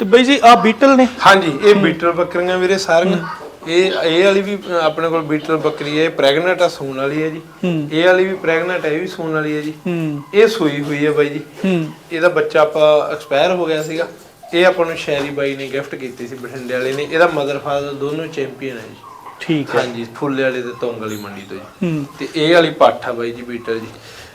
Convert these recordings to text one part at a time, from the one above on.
ਤੇ ਬਾਈ ਜੀ ਆ ਬੀਟਲ ਨੇ। ਹਾਂਜੀ ਇਹ ਬੀਟਲ ਬੱਕਰੀਆਂ ਵੀਰੇ ਸਾਰੀਆਂ। ਇਹ ਇਹ ਵਾਲੀ ਵੀ ਆਪਣੇ ਕੋਲ ਬੀਟਲ ਬੱਕਰੀ ਹੈ ਇਹ ਪ੍ਰੈਗਨੈਂਟ ਆ ਸੂਣ ਵਾਲੀ ਹੈ ਜੀ। ਇਹ ਵਾਲੀ ਵੀ ਪ੍ਰੈਗਨੈਂਟ ਹੈ ਇਹ ਵੀ ਸੂਣ ਵਾਲੀ ਹੈ ਜੀ। ਇਹ ਸੂਈ ਹੋਈ ਹੈ ਬਾਈ ਜੀ। ਇਹਦਾ ਬੱਚਾ ਆਪਾਂ ਐਕਸਪਾਇਰ ਹੋ ਗਿਆ ਸੀਗਾ। ਇਹ ਆਪਾਂ ਨੂੰ ਸ਼ੈਰੀ ਬਾਈ ਨੇ ਗਿਫਟ ਕੀਤੀ ਸੀ ਬਠਿੰਡੇ ਵਾਲੇ ਨੇ। ਇਹਦਾ ਮਦਰ ਫਾਦਰ ਦੋਨੋਂ ਚੈਂਪੀਅਨ ਹੈ ਜੀ। ਠੀਕ ਹੈ। ਹਾਂਜੀ ਫੁੱਲੇ ਵਾਲੇ ਤੇ ਤੋਂਗ ਵਾਲੀ ਮੰਡੀ ਤੋਂ ਜੀ। ਤੇ ਇਹ ਵਾਲੀ ਪੱਠ ਆ ਬਾਈ ਜੀ ਬੀਟਲ ਜੀ।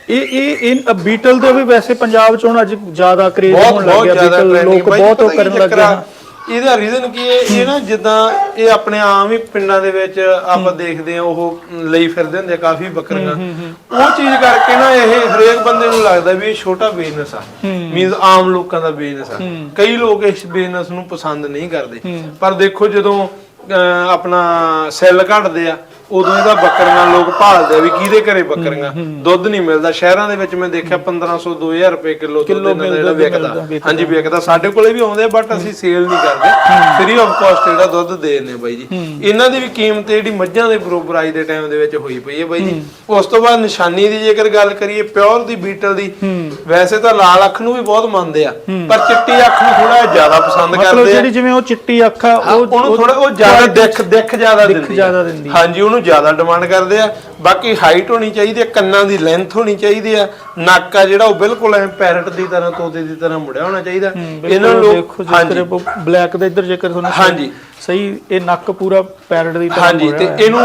ਇਹ ਇਹ ਇਹ ਬੀਟਲ ਦੇ ਵੀ ਵੈਸੇ ਪੰਜਾਬ ਚ ਹੁਣ ਅੱਜ ਜ਼ਿਆਦਾ ਕਰੇਜ਼ ਬਹੁਤ ਹੋਣ ਲੱਗ ਬਹੁਤ ਗਿਆ ਜ਼ਿਆਦਾ ਬੀਟਲ trending ਲੋਕ ਬਾਈ, ਬਹੁਤ ਉਹ ਪਤਾ ਕੀ ਕਰਨ ਲੱਗ ਚੱਕਰ ਗਏ ਆ? ਹਨ ਇਹਦਾ ਰੀਜ਼ਨ ਕੀ ਹੈ? ਇਹ ਨਾ ਜਿੱਦਾਂ ਇਹ ਆਪਣੇ ਆਮ ਹੀ ਪਿੰਡਾਂ ਦੇ ਵਿੱਚ ਆਪਾਂ ਦੇਖਦੇ ਆ ਉਹ ਲਈ ਫਿਰਦੇ ਹੁੰਦੇ ਆ ਕਾਫੀ ਬੱਕਰੀਆਂ। ਉਹ ਚੀਜ਼ ਕਰਕੇ ਨਾ ਇਹ ਹਰੇਕ ਬੰਦੇ ਨੂੰ ਲੱਗਦਾ ਵੀ ਇਹ ਛੋਟਾ ਬਿਜ਼ਨਸ ਆ। ਮੀਨਸ ਆਮ ਲੋਕਾਂ ਦਾ ਬਿਜ਼ਨਸ ਆ। ਕਈ ਲੋਕ ਇਸ ਬਿਜ਼ਨਸ ਨੂੰ ਪਸੰਦ ਨਹੀਂ ਕਰਦੇ। ਪਰ ਦੇਖੋ ਜਦੋਂ ਅਹ, ਆਪਣਾ ਸੈੱਲ ਘਟਦੇ ਆ ਉਦੋਂ ਇਹਦਾ ਬੱਕਰੀਆਂ ਲੋਕ ਭਾਲਦੇ ਆ ਵੀ ਕਿਹਦੇ ਘਰੇ ਬੱਕਰੀਆਂ? ਦੁੱਧ ਨਹੀਂ ਮਿਲਦਾ। ਸ਼ਹਿਰਾਂ ਦੇ ਵਿੱਚ ਮੈਂ ਦੇਖਿਆ 1500 2000 ਰੁਪਏ ਕਿਲੋ ਦੁੱਧ ਇਹਨਾਂ ਦਾ ਜਿਹੜਾ ਵਿਕਦਾ। ਹਾਂਜੀ ਵਿਕਦਾ। ਸਾਡੇ ਕੋਲੇ ਵੀ ਆਉਂਦੇ ਬਟ ਅਸੀਂ ਸੇਲ ਨਹੀਂ ਕਰਦੇ। ਫ੍ਰੀ ਆਫ ਕਾਸਟ ਜਿਹੜਾ ਦੁੱਧ ਦੇ ਦਿੰਦੇ ਬਾਈ ਜੀ। ਇਹਨਾਂ ਦੀ ਵੀ ਕੀਮਤ ਜਿਹੜੀ ਮੱਝਾਂ ਦੇ ਬਰੋਬਰ ਅੱਜ ਦੇ ਟਾਈਮ ਦੇ ਵਿੱਚ ਹੋਈ ਪਈ ਹੈ ਬਾਈ ਜੀ। ਉਸ ਤੋਂ ਬਾਅਦ ਨਿਸ਼ਾਨੀ ਦੀ ਜੇਕਰ ਗੱਲ ਕਰੀਏ ਪਿਓਰ ਦੀ ਬੀਟਲ ਦੀ ਵੈਸੇ ਤਾਂ ਲਾਲ ਅੱਖ ਨੂੰ ਵੀ ਬਹੁਤ ਮੰਨਦੇ ਆ। ਪਰ ਚਿੱਟੀ ਅੱਖ ਨੂੰ ਥੋੜਾ ਜ਼ਿਆਦਾ ਪਸੰਦ ਕਰਦੇ ਆ। ਜਿਹੜੀ ਜਿਵੇਂ ਉਹ ਚਿੱਟੀ ਅੱਖ ਆ ਉਹ ਉਹਨੂੰ ਥੋੜਾ ਉਹ ਜ਼ਿਆਦਾ ਦਿੱਖ ਦਿੱਖ ਜ਼ਿਆਦਾ ਦਿੰਦੀ। ਹਾਂਜੀ ਉਹਨੂੰ ਜ਼ਿਆਦਾ ਡਿਮਾਂਡ ਕਰਦੇ ਆ। ਬਾਕੀ ਹਾਈਟ ਹੋਣੀ ਚਾਹੀਦੀ ਹੈ ਕੰਨਾਂ ਦੀ ਲੈਂਥ ਹੋਣੀ ਚਾਹੀਦੀ ਆ। ਨੱਕ ਆ ਜਿਹੜਾ ਉਹ ਬਿਲਕੁਲ ਐ ਪੈਰਟ ਦੀ ਤਰ੍ਹਾਂ ਤੋਤੇ ਦੀ ਤਰ੍ਹਾਂ ਮੁੜਿਆ ਹੋਣਾ ਚਾਹੀਦਾ। ਇਹਨਾਂ ਨੂੰ ਦੇਖੋ ਜੇਕਰ ਬਲੈਕ ਦੇ ਇੱਧਰ ਜੇਕਰ ਤੁਹਾਨੂੰ ਹਾਂਜੀ। ਸਹੀ ਇਹ ਨੱਕ ਪੂਰਾ ਪੈਰਟ ਦੀ ਤਰ੍ਹਾਂ ਹਾਂਜੀ ਤੇ ਇਹਨੂੰ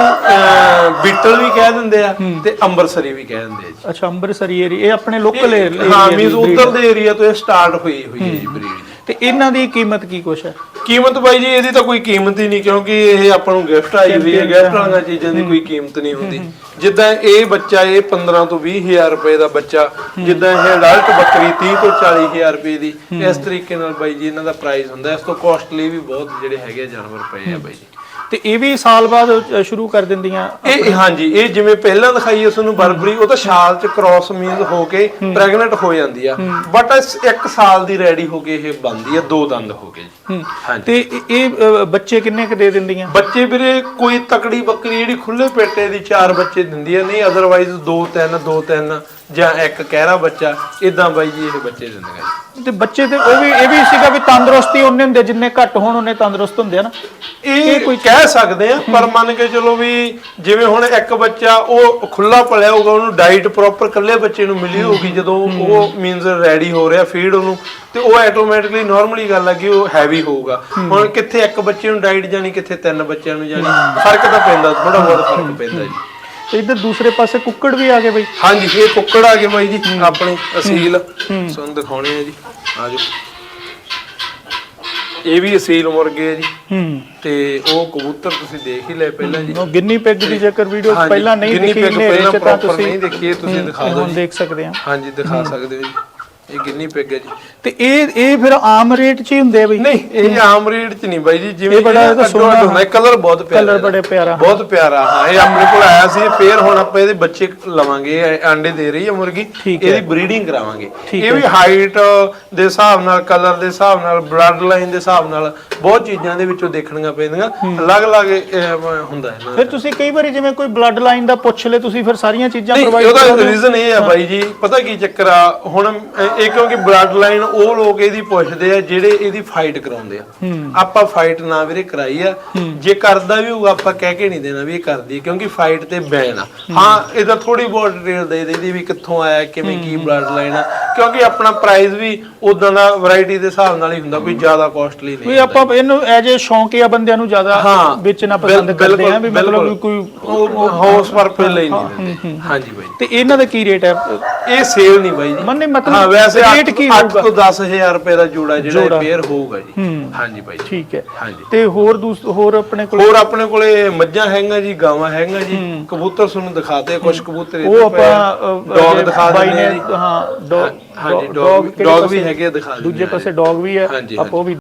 ਬੀਟਲ ਵੀ ਕਹਿ ਦਿੰਦੇ ਆ ਤੇ ਅੰਬਰਸਰੀ ਵੀ ਕਹਿ ਦਿੰਦੇ ਆ ਜੀ। ਅੱਛਾ ਅੰਮ੍ਰਿਤਸਰੀ ਏਰੀਆ ਇਹ ਆਪਣੇ ਲੋਕਲ ਹਾਂ ਮੀਨਸ ਉਧਰ ਦੇ ਏਰੀਆ ਤੋਂ ਇਹ ਸਟਾਰਟ ਹੋਈ ਹੋਈ ਹੈ ਜੀ ਬਰੀਡ ਤੇ ਇਹਨਾਂ ਦੀ ਕੀਮਤ ਕੀ ਕੁਛ ਹੈ? ਕੀਮਤ ਬਾਈ ਜੀ ਇਹਦੀ ਤਾਂ ਕੋਈ ਕੀਮਤ ਹੀ ਨਹੀਂ ਕਿਉਂਕਿ ਇਹ ਆਪਾਂ ਨੂੰ ਗਿਫਟ ਆਈ ਹੋਈ ਹੈ ਗਿਫਟ ਵਾਲੀਆਂ ਚੀਜ਼ਾਂ ਦੀ ਕੋਈ ਕੀਮਤ ਨਹੀਂ ਹੁੰਦੀ। ਜਿੱਦਾਂ ਇਹ ਬੱਚਾ ਇਹ 15 ਤੋਂ 20 ਹਜ਼ਾਰ ਰੁਪਏ ਦਾ ਬੱਚਾ ਜਿੱਦਾਂ ਇਹ ਅਡਲਟ ਬੱਕਰੀ 30 ਤੋਂ 40 ਹਜ਼ਾਰ ਰੁਪਏ ਦੀ ਇਸ ਤਰੀਕੇ ਨਾਲ ਬਾਈ ਜੀ ਇਹਨਾਂ ਦਾ ਪ੍ਰਾਈਸ ਹੁੰਦਾ ਇਸ ਤੋਂ ਕਾਸਟਲੀ ਵੀ ਬਹੁਤ ਜਿਹੜੇ ਹੈਗੇ ਜਾਨਵਰ ਪਏ ਆ ਬਾਈ ਜੀ। ਤੇ ਇਹ ਵੀ ਸਾਲ ਬਾਅਦ ਅ, ਸ਼ੁਰੂ ਕਰ ਦਿੰਦੀਆਂ। ਇਹ ਹਾਂਜੀ ਇਹ ਜਿਵੇਂ ਪਹਿਲਾਂ ਦਿਖਾਈ ਉਸ ਨੂੰ ਬਰਬਰੀ ਉਹ ਤਾਂ ਸਾਲ ਚ ਕ੍ਰਾਸ ਮੀਨਸ ਹੋ ਕੇ ਪ੍ਰੈਗਨੈਂਟ ਹੋ ਜਾਂਦੀ ਆ। ਬਟ ਇੱਕ ਸਾਲ ਦੀ ਰੈਡੀ ਹੋ ਕੇ ਇਹ ਬਣਦੀ ਆ ਦੋ ਦੰਦ ਹੋ ਜੀ। ਹਾਂਜੀ। ਤੇ ਇਹ- ਇਹ ਅ, ਬੱਚੇ ਕਿੰਨੇ ਕ ਦੇ ਦਿੰਦੀਆਂ? ਬੱਚੇ ਵੀਰੇ ਕੋਈ ਤਕੜੀ ਬੱਕਰੀ ਜਿਹੜੀ ਖੁੱਲੇ ਪੇਟੇ ਦੀ ਚਾਰ ਬੱਚੇ ਦਿੰਦੀ ਆ ਨਹੀਂ ਅਦਰਵਾਈਜ਼ ਦੋ ਤਿੰਨ ਦੋ ਤਿੰਨ ਜਾਂ ਇੱਕ ਕਹਿਰਾ ਬੱਚਾ ਇਦਾਂ ਬਾਈ ਜੀ ਇਹ ਬੱਚੇ ਦਿੰਦੀਆਂ ਜੀ। ਤੇ ਬੱਚੇ ਤੇ ਉਹ ਵੀ ਇਹ ਵੀ ਸੀਗਾ ਵੀ ਤੰਦਰੁਸਤੀ ਉਹਨੇ ਹੁੰਦੇ ਜਿੰਨੇ ਘੱਟ ਹੋਣ ਉਹਨੇ ਤੰਦਰੁਸਤ ਹੁੰਦੇ ਆ ਨਾ। ਇਹ ਕੋਈ ਕਹਿ ਸਕਦੇ ਆ ਪਰ ਮੰਨ ਕੇ ਚਲੋ ਵੀ ਜਿਵੇਂ ਹੁਣ ਇੱਕ ਬੱਚਾ ਉਹ ਖੁੱਲਾ ਪਲਿਆ ਹੋਊਗਾ ਉਹਨੂੰ ਡਾਈਟ ਪ੍ਰੋਪਰ ਇਕੱਲੇ ਬੱਚੇ ਨੂੰ ਮਿਲੀ ਹੋਊਗੀ ਜਦੋਂ ਉਹ ਮੀਨਸ ਰੈਡੀ ਹੋ ਰਿਹਾ ਫੀਡ ਉਹਨੂੰ ਤੇ ਉਹ ਆਟੋਮੈਟਿਕਲੀ ਨਾਰਮਲੀ ਗੱਲ ਆ ਕਿ ਉਹ ਹੈਵੀ ਹੋਊਗਾ। ਹੁਣ ਕਿੱਥੇ ਇੱਕ ਬੱਚੇ ਨੂੰ ਡਾਈਟ ਜਾਣੀ ਕਿੱਥੇ ਤਿੰਨ ਬੱਚਿਆਂ ਨੂੰ ਜਾਣੀ ਫ਼ਰਕ ਤਾਂ ਪੈਂਦਾ ਥੋੜਾ ਬਹੁਤ ਫ਼ਰਕ ਪੈਂਦਾ ਜੀ। ਤੇ ਇੱਧਰ ਦੂਸਰੇ ਪਾਸੇ ਕੁੱਕੜ ਵੀ ਆ ਗਏ ਬਈ। ਹਾਂਜੀ ਇਹ ਕੁੱਕੜ ਆ ਗਏ ਬਾਈ ਜੀ ਆਪਣੇ ਅਸੀਲ। ਤੁਹਾਨੂੰ ਦਿਖਾਉਣੇ ਆ ਜੀ ਆਜੋ ਇਹ ਵੀ ਅਸੀਲ ਮੁਰਗੇ ਆ ਜੀ। ਹੂੰ। ਤੇ ਉਹ ਕਬੂਤਰ ਤੁਸੀਂ ਦੇਖ ਹੀ ਲਏ ਪਹਿਲਾਂ ਜੀ। ਉਹ ਗਿੰਨੀ ਪਿਗ ਦੀ ਜੇਕਰ ਵੀਡੀਓ ਪਹਿਲਾਂ ਨਹੀਂ ਦੇਖੀ ਪਹਿਲਾਂ proper ਤੁਸੀਂ ਨਹੀਂ ਦੇਖੀ, ਤੁਸੀਂ ਦਿਓ ਹੁਣ। ਦੇਖ ਸਕਦੇ ਆ ਹਾਂਜੀ ਦਿਖਾ ਸਕਦੇ ਹੋ ਜੀ। ਇਹ ਗਿੰਨੀ ਪਿਗ ਹੈ ਜੀ। ਤੇ ਇਹ ਇਹ ਫਿਰ ਆਮ ਰੇਟ 'ਚ ਹੀ ਹੁੰਦੇ ਆ ਬਈ? ਨਹੀਂ ਇਹ ਆਮ ਰੇਟ ਚ ਨਹੀਂ ਬਾਈ ਜੀ ਜਿਵੇਂ ਇਹ ਬੜਾ ਇਹਦਾ ਸੋਹਣਾ ਹੁੰਦਾ ਕਲਰ ਬਹੁਤ ਪਿਆਰਾ ਕਲਰ ਇਹਦਾ। ਬੜੇ ਪਿਆਰਾ। ਬਹੁਤ ਪਿਆਰਾ ਹਾਂ ਇਹ ਆਪਣੇ ਕੋਲ ਆਇਆ ਸੀ ਫੇਰ ਹੁਣ ਆਪਾਂ ਇਹਦੇ ਬੱਚੇ ਲਵਾਂਗੇ ਇਹ ਆਂਡੇ ਦੇ ਰਹੀ ਹੈ ਮੁਰਗੀ ਠੀਕ ਇਹਦੀ ਬਰੀਡਿੰਗ ਕਰਾਵਾਂਗੇ। ਠੀਕ ਇਹ ਵੀ ਹਾਈਟ ਦੇ ਹਿਸਾਬ ਨਾਲ ਕਲਰ ਦੇ ਹਿਸਾਬ ਨਾਲ ਬਲੱਡ ਲਾਈਨ ਦੇ ਹਿਸਾਬ ਨਾਲ ਬਹੁਤ ਚੀਜ਼ਾਂ ਦੇ ਵਿੱਚੋਂ ਦੇਖਣੀਆਂ ਪੈਂਦੀਆਂ ਅਲੱਗ-ਅਲੱਗ ਇਹ ਹੁੰਦਾ ਹੈ। ਫਿਰ ਤੁਸੀਂ ਕਈ ਵਾਰੀ ਜਿਵੇਂ ਕੋਈ ਬਲੱਡ ਲਾਈਨ ਦਾ ਪੁੱਛ ਲੈ ਤੁਸੀਂ ਫਿਰ ਸਾਰੀਆਂ ਚੀਜ਼ਾਂ ਨਹੀਂ ਪ੍ਰੋਵਾਈਡ ਉਹਦਾ ਰੀਜ਼ਨ ਇਹ ਆ ਬਾਈ ਜੀ ਪਤਾ ਕੀ ਚੱਕਰ ਆ ਹੁਣ ਇਹ ਇਹ ਕਿਉਂਕਿ ਬਲੱਡ ਲਾਈਨ ਉਹ ਲੋਕ ਇਹਦੀ ਪੁੱਛਦੇ ਆ ਜਿਹੜੇ ਇਹਦੀ ਫਾਈਟ ਕਰਾਉਂਦੇ ਆ। ਆਪਾਂ ਫਾਈਟ ਨਾ ਵੀਰੇ ਕਰਾਈ ਆ। ਜੇ ਕਰਦਾ ਵੀ ਹੋਊਗਾ ਆਪਾਂ ਕਹਿ ਕੇ ਨਹੀਂ ਦੇਣਾ ਵੀ ਇਹ ਕਰਦੀ ਹੈ ਕਿਉਂਕਿ ਫਾਈਟ ਤੇ ਬੈਨ ਆ। ਹਾਂ। ਇਹਦਾ ਥੋੜੀ ਬਹੁਤ ਡਿਟੇਲ ਦੇ ਦੇਈਦੀ ਵੀ ਕਿੱਥੋਂ ਆਇਆ ਕਿਵੇਂ ਕੀ ਬਲੱਡ ਲਾਈਨ ਆ। ਕਿਉਂਕਿ ਆਪਣਾ ਪ੍ਰਾਈਸ ਵੀ ਉਦਾਂ ਦਾ ਵੈਰਾਈਟੀ ਦੇ ਹਿਸਾਬ ਨਾਲ ਹੀ ਹੁੰਦਾ ਕੋਈ ਜ਼ਿਆਦਾ ਕਾਸਟਲੀ ਨਹੀਂ ਕੋਈ ਆਪਾਂ ਇਹਨੂੰ ਐਜ ਏ ਸ਼ੌਂਕੀਆ ਬੰਦਿਆਂ ਨੂੰ ਜ਼ਿਆਦਾ ਵੇਚਣਾ ਪਸੰਦ ਕਰਦੇ ਆ ਵੀ ਮਤਲਬ ਵੀ ਕੋਈ ਹਾਊਸ ਪਰਪਸ ਲਈ ਨਹੀਂ ਦਿੰਦੇ। ਹਾਂਜੀ ਬਾਈ। ਤੇ ਇਹਨਾਂ ਦਾ ਕੀ ਰੇਟ ਹੈ ਇਹ ਸੇਲ ਨਹੀਂ ਬਾਈ ਜੀ। ਮੰਨੇ ਮਤਲਬ ਹਾਂ ਵੈਸੇ rate ਕੀ 8 ਹੋਊਗਾ? ਤੋਂ 10000 ਰੁਪਏ ਦਾ ਜੋੜਾ ਜਿਹੜਾ ਪੇਅਰ ਹੋਊਗਾ ਜੀ। ਹਾਂਜੀ ਜੀ। ਠੀਕ ਹੈ। ਹਾਂਜੀ। ਤੇ ਹੋਰ ਹੋਰ ਆਪਣੇ ਕੋਲ? ਹੋਰ ਆਪਣੇ ਕੋਲੇ ਮੱਝਾਂ ਹੈਗੀਆਂ ਜੀ ਗਾਵਾਂ ਹੈਗੀਆਂ ਜੀ। ਕਬੂਤਰ ਤੁਹਾਨੂੰ ਦਿਖਾਤੇ ਕੁਝ ਕਬੂਤਰ ਉਹ ਆਪਾਂ ਡੌਗ ਦਿਖਾ ਦਿੰਦੇ ਜੀ। ਹਾਂ ਡੌਗ ਹਾਂਜੀ ਡੌਗ ਡੌਗ ਵੀ ਹੈਗੇ ਦਿਖਾ ਦਿੰਦੇ ਦੂਜੇ ਪਾਸੇ ਡੌਗ ਵੀ ਹੈ। ਆਪਾਂ ਉਹ ਵੀ